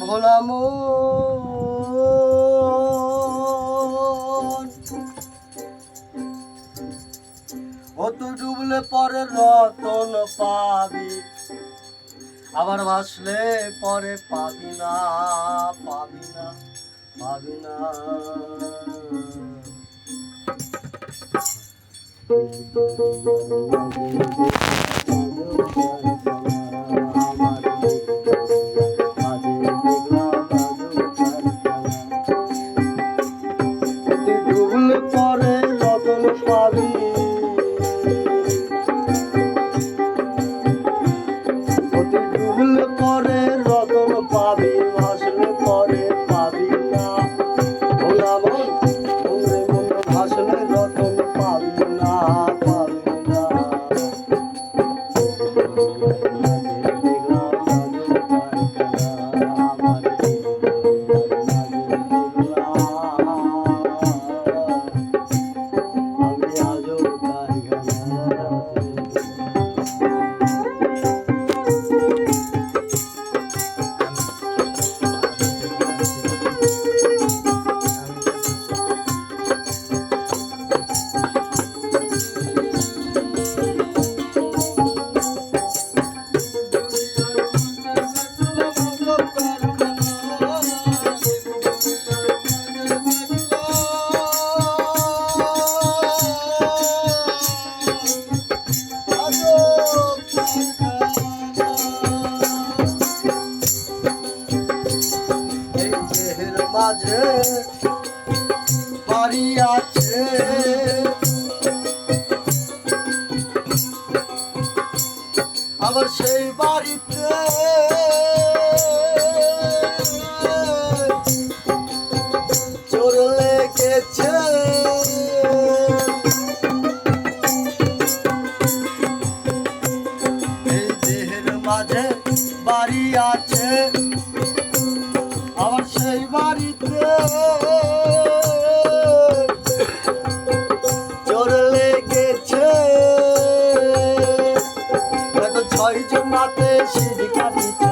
ভোলা মন। ও ডুবলে পরে রতন পাবি, আবার ভাসলে পরে পাবি না পাবি না পাবি না। তুই অতি মাঝে বাড়ি আছে। আবার সেই বাড়িতে চোর লেগেছে। এই দেহের মাঝে বাড়ি আছে। ছয় জন রাতে সিঁড়ি কাটিছে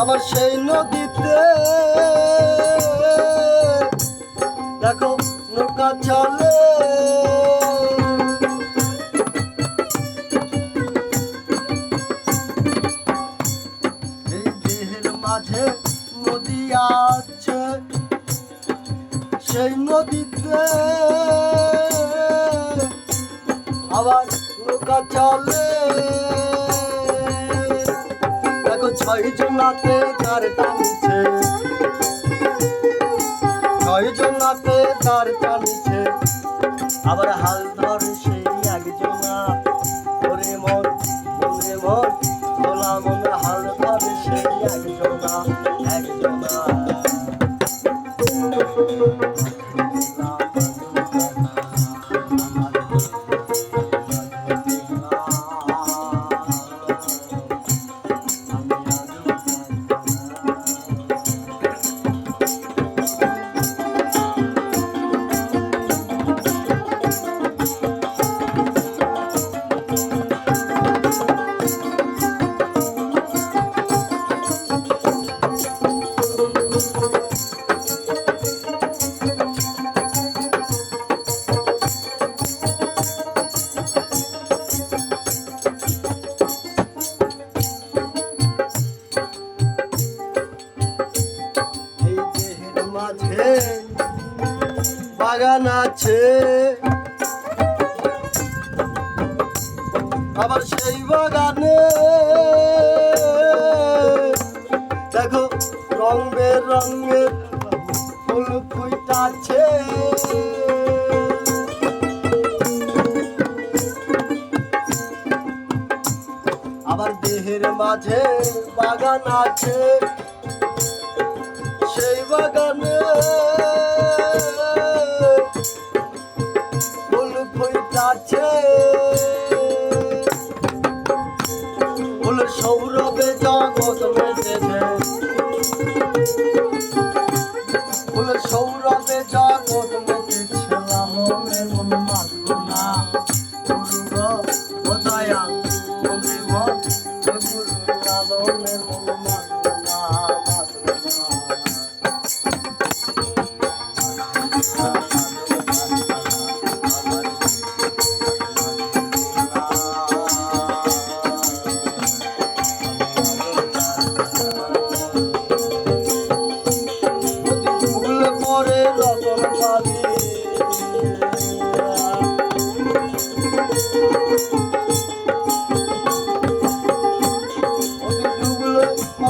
আবার সেই নদীতে। দেখো নৌকা চলে। এই দেহের মাঝে নদী আছে, সেই নদীতে। আবার নৌকা চলে। ছয় জনাতে তার টানছে ছয় জনাতে তার টানছে আবার হাল ধর সেই একজনা ওরে মন ওরে মন, ভোলা মনে, হাল ধর সেই একজনা একজনা গান আছে। আবার সেই বাগানে। দেখো রং বেরঙের ফুল ফুটাছে আবার দেহের মাঝে বাগান আছে। home.